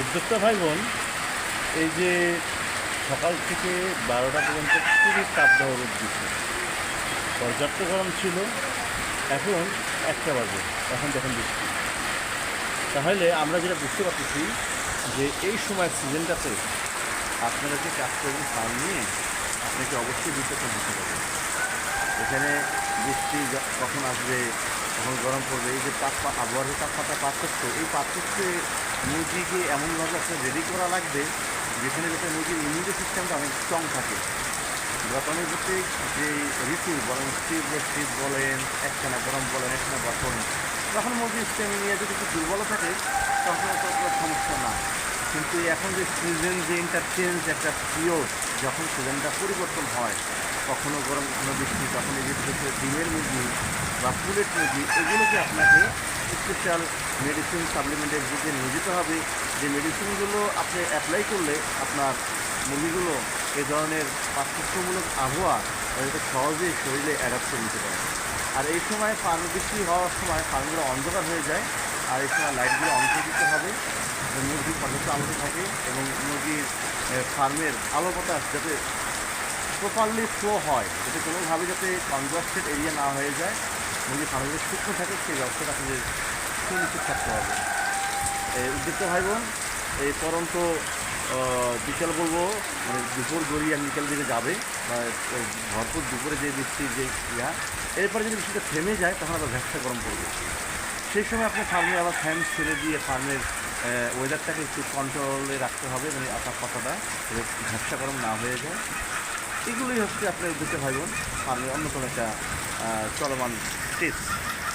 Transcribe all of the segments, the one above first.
উদ্যোক্তা ভাই বোন এই যে সকাল থেকে বারোটা পর্যন্ত খুবই তাপদাহ রোদ দিচ্ছে পর্যাপ্ত গরম ছিল, এখন একটা বাজে, এখন দেখেন বৃষ্টি। তাহলে আমরা যেটা বুঝতে পারতেছি যে এই সময় সিজনটাতে আপনারা যে চাষ করবেন ফার্ম নিয়ে আপনাকে অবশ্যই বিষয়টা বুঝতে পারবেন এখানে বৃষ্টি কখন আসবে কখন গরম পড়বে। এই যে তাপ আবহাওয়ার যে তাপমাত্রা পার্থক্য, এই পার্থক্যে মুরগিকে এমনভাবে আপনার রেডি করা লাগবে, যেখানে যাতে মুরগির ইমিউনিটি সিস্টেমটা অনেক স্ট্রং থাকে। গতানুগতিক যে ঋতু, বলেন শীত বা শীত বলেন, একখানা গরম বলেন, একখানা বসন তখন মুরগির স্টেমিনিয়া যদি একটু দুর্বল থাকে, তখন কোনো সমস্যা না। কিন্তু এখন যে সিজন যে ইন্টারচেঞ্জ একটা পিরিয়ড যখন সিজনটা পরিবর্তন হয় কখনো গরম কখনো বৃষ্টি এই যে বিশেষ ডিমের মুরগি বা ফুলের মুরগি, এগুলোকে আপনাকে স্পেশাল মেডিসিন সাপ্লিমেন্টের দিকে নিয়ে যেতে হবে। যে মেডিসিনগুলো আপনি অ্যাপ্লাই করলে আপনার মুরগিগুলো এ ধরনের পার্থক্যমূলক আবহাওয়া যাতে সহজেই শরীরে অ্যাডাপ্ট করে নিতে পারে। আর এই সময় পানি বৃষ্টি হওয়ার সময় পানিগুলো অন্ধকার হয়ে যায়, আর এই সময় লাইটগুলো করে দিতে হবে। যাতে মুরগির পর্যাপ্ত আলোতে থাকে এবং মুরগির ফার্মের আলো বাতাস যাতে প্রপারলি ফ্লো হয়, যাতে কোনোভাবে যাতে কনজাস্টেড এরিয়া না হয়ে যায় মুরগির ফার্মগুলো শুকনো থাকে সেই ব্যবস্থাটা আপনাদের সুনিশ্চিত থাকতে হবে। এই উদ্যোক্তা ভাই বোন এই পরন্ত বিকেল বলব মানে দুপুর গড়িয়ে আর বিকেল দিকে যাবে ভরপুর দুপুরে যে বৃষ্টির যে ইয়া, এরপরে যদি বৃষ্টিটা থেমে যায়, তখন আবার ভ্যাপসা গরম পড়বে। সেই সময় আপনি ফার্মে আবার ফ্যান ছেড়ে দিয়ে ফার্মের ওয়েদারটাকে একটু কন্ট্রোলে রাখতে হবে মানে তাপমাত্রাটা কথাটা ভ্যাপসা গরম না হয়ে যায়। এগুলোই হচ্ছে আপনার দুটো ভাই বোন অন্য কোনো একটা চলমান টিপস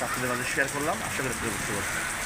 আপনাদের মাঝে শেয়ার করলাম। আশা করি বুঝতে পারছেন